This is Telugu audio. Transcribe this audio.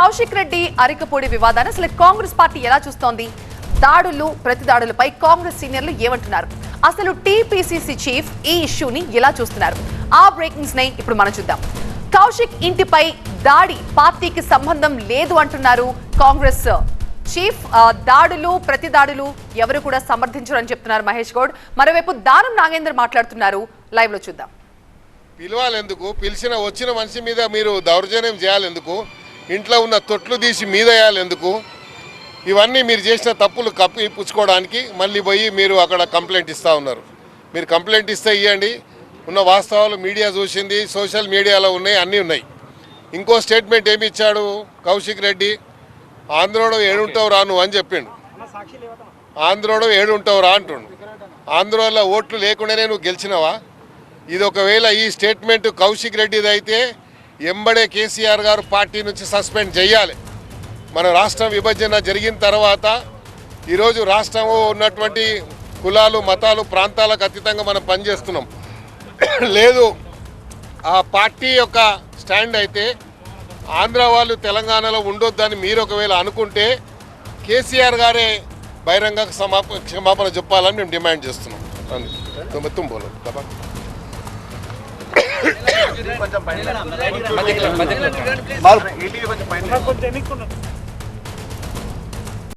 కౌశిక్ రెడ్డి అరికపూడి వివాదాన్ని అసలు కాంగ్రెస్ పార్టీ ఎలా చూస్తోంది? దాడులు ప్రతి దాడులపై కాంగ్రెస్ సీనియర్లు ఏమంటున్నారు? అసలు టీపీసీసీ చీఫ్ ఈ ఇష్యూని ఎలా చూస్తున్నారు? ఆ బ్రేకింగ్స్ని ఇప్పుడు మనం చూద్దాం. కౌశిక్ ఇంటిపై దాడి పార్టీకి సంబంధం లేదు అంటున్నారు కాంగ్రెస్ చీఫ్. దాడులు ప్రతి దాడులు ఎవరు కూడా సమర్థించరని చెప్తున్నారు మహేష్ గౌడ్. మరోవైపు దానం నాగేందర్ మాట్లాడుతున్నారు. లైవ్లో చూద్దాం. పిలవాలి ఎందుకు పిలిచిన వచ్చిన మనిషి మీద మీరు దౌర్జన్యం చేయాలి ఎందుకు ఇంట్లో ఉన్న తొట్లు తీసి మీదేయాలి ఎందుకు? ఇవన్నీ మీరు చేసిన తప్పులు కప్పి పుచ్చుకోవడానికి మళ్ళీ పోయి మీరు అక్కడ కంప్లైంట్ ఇస్తూ ఉన్నారు. మీరు కంప్లైంట్ ఇస్తే ఇవ్వండి ఉన్న వాస్తవాలు మీడియా చూసింది సోషల్ మీడియాలో ఉన్నాయి అన్నీ ఉన్నాయి. ఇంకో స్టేట్మెంట్ ఏమి ఇచ్చాడు కౌశిక్ రెడ్డి? ఆంధ్రోడు ఏడుంటావు రా నువ్వు అని చెప్పిండు. ఆంధ్రోడు ఏడుంటావు రా అంటుండు. ఆంధ్రోలో ఓట్లు లేకుండానే నువ్వు గెలిచినవా? ఇది ఒకవేళ ఈ స్టేట్మెంట్ కౌశిక్ రెడ్డిది అయితే ఎంబడే కేసీఆర్ గారు పార్టీ నుంచి సస్పెండ్ చేయాలి. మన రాష్ట్రం విభజన జరిగిన తర్వాత ఈరోజు రాష్ట్రంలో ఉన్నటువంటి కులాలు మతాలు ప్రాంతాలకు అతీతంగా మనం పనిచేస్తున్నాం. లేదు ఆ పార్టీ యొక్క స్టాండ్ అయితే ఆంధ్ర వాళ్ళు తెలంగాణలో ఉండొద్దని మీరు ఒకవేళ అనుకుంటే కేసీఆర్ గారే బహిరంగ సమాప క్షమాపణ చెప్పాలని మేము డిమాండ్ చేస్తున్నాం. అందుకే మొత్తం కొంచెం ఎన్నికలు